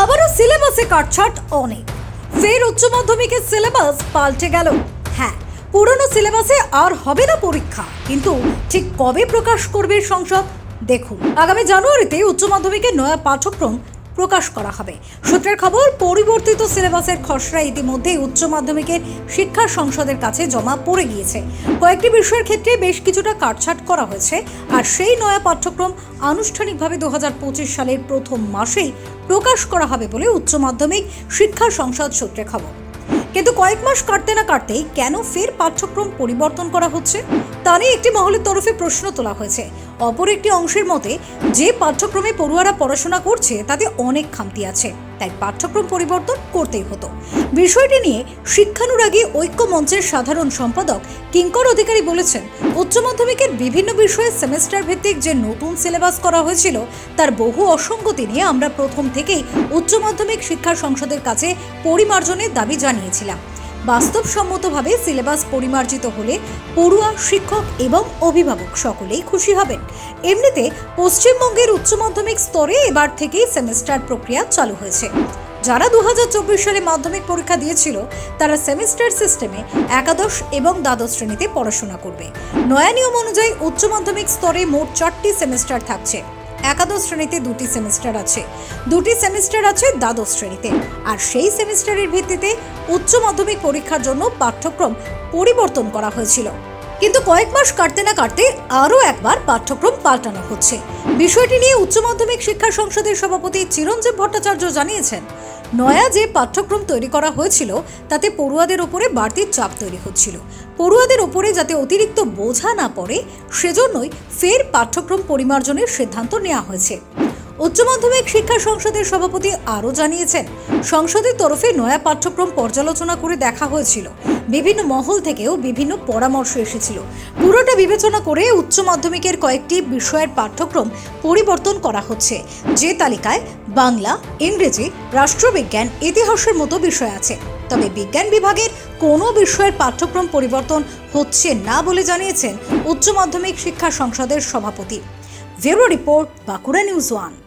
আবারও সিলেবাসে কাটছাট অনেক। ফের উচ্চ মাধ্যমিকের সিলেবাস পাল্টে গেল। হ্যাঁ পুরনো সিলেবাসে আর হবে না পরীক্ষা, কিন্তু ঠিক কবে প্রকাশ করবে সংসদ? দেখুন, আগামী জানুয়ারিতে উচ্চ মাধ্যমিকের নয়া পাঠ্যক্রম প্রকাশ করা হবে। সূত্রের খবর, পরিবর্তিত সিলেবাসের খসড়া ইতিমধ্যেই উচ্চ মাধ্যমিকের শিক্ষা সংসদের কাছে জমা পড়ে গিয়েছে। কয়েকটি বিষয়ের ক্ষেত্রে বেশ কিছুটা কাটছাট করা হয়েছে আর সেই নয়া পাঠ্যক্রম আনুষ্ঠানিকভাবে দু হাজার পঁচিশ সালের প্রথম মাসেই প্রকাশ করা হবে বলে উচ্চ মাধ্যমিক শিক্ষা সংসদ সূত্রে খবর। কিন্তু কয়েক মাস কাটতে না কাটতেই কেন ফের পাঠ্যক্রম পরিবর্তন করা হচ্ছে? তা একটি মহলের তরফে প্রশ্ন তোলা হয়েছে। অপর একটি অংশের মতে, যে পাঠ্যক্রমে পড়ুয়ারা পড়াশোনা করছে, তাতে অনেক খামতি আছে। তাই পাঠ্যক্রম পরিবর্তন করতেই হতো। বিষয়টি নিয়ে শিক্ষানুরাগী ঐক্য মঞ্চের সাধারণ সম্পাদক কিঙ্কর অধিকারী বলেছেন, উচ্চ মাধ্যমিকের বিভিন্ন বিষয়ে সেমেস্টার ভিত্তিক যে নতুন সিলেবাস করা হয়েছিল, তার বহু অসঙ্গতি নিয়ে আমরা প্রথম থেকেই উচ্চ মাধ্যমিক শিক্ষা সংসদের কাছে পরিমার্জনের দাবি জানিয়েছিলাম। বাস্তবসম্মতভাবে সিলেবাস পরিমার্জিত হলে পড়ুয়া শিক্ষক এবং অভিভাবক সকলেই খুশি হবেন। এমনিতে পশ্চিমবঙ্গের উচ্চ মাধ্যমিক স্তরে এবার থেকেই সেমিস্টার প্রক্রিয়া চালু হয়েছে। যারা দু হাজার চব্বিশ সালে মাধ্যমিক পরীক্ষা দিয়েছিল, তারা সেমিস্টার সিস্টেমে একাদশ এবং দ্বাদশ শ্রেণীতে পড়াশোনা করবে। নয়া নিয়ম অনুযায়ী উচ্চ মাধ্যমিক স্তরে মোট চারটি সেমিস্টার থাকছে। একাদশ শ্রেণীতে দুটি সেমিস্টার আছে। দুটি সেমিস্টার আছে দ্বাদশ শ্রেণীতে। আর সেই সেমিস্টারের ভিত্তিতে উচ্চ মাধ্যমিক পরীক্ষার জন্য পাঠ্যক্রম পরিবর্তন করা হয়েছিল। কিন্তু কয়েক মাস কাটতে না কাটতে আরও একবার পাঠ্যক্রম পাল্টানো হচ্ছে। বিষয়টি নিয়ে উচ্চ মাধ্যমিক শিক্ষা সংসদের সভাপতি চিরঞ্জীব ভট্টাচার্য জানিয়েছেন নয়া যে পাঠ্যক্রম তৈরি করা হয়েছিল, তাতে পড়ুয়াদের ওপরে বাড়তি চাপ তৈরি হচ্ছিল। পড়ুয়াদের ওপরে যাতে অতিরিক্ত বোঝা না পড়ে, সেজন্যই ফের পাঠ্যক্রম পরিমার্জনের সিদ্ধান্ত নেওয়া হয়েছে। উচ্চ মাধ্যমিক শিক্ষা সংসদের সভাপতি আরও জানিয়েছেন, সংসদের তরফে নয়া পাঠ্যক্রম পর্যালোচনা করে দেখা হয়েছিল। বিভিন্ন মহল থেকেও বিভিন্ন পরামর্শ এসেছিল। পুরোটা বিবেচনা করে উচ্চ মাধ্যমিকের কয়েকটি বিষয়ের পাঠ্যক্রম পরিবর্তন করা হচ্ছে। যে তালিকায় বাংলা, ইংরেজি, রাষ্ট্রবিজ্ঞান, ইতিহাসের মতো বিষয় আছে। তবে বিজ্ঞান বিভাগের কোনো বিষয়ের পাঠ্যক্রম পরিবর্তন হচ্ছে না বলে জানিয়েছেন উচ্চ মাধ্যমিক শিক্ষা সংসদের সভাপতি। Bureau report, Bankura news one.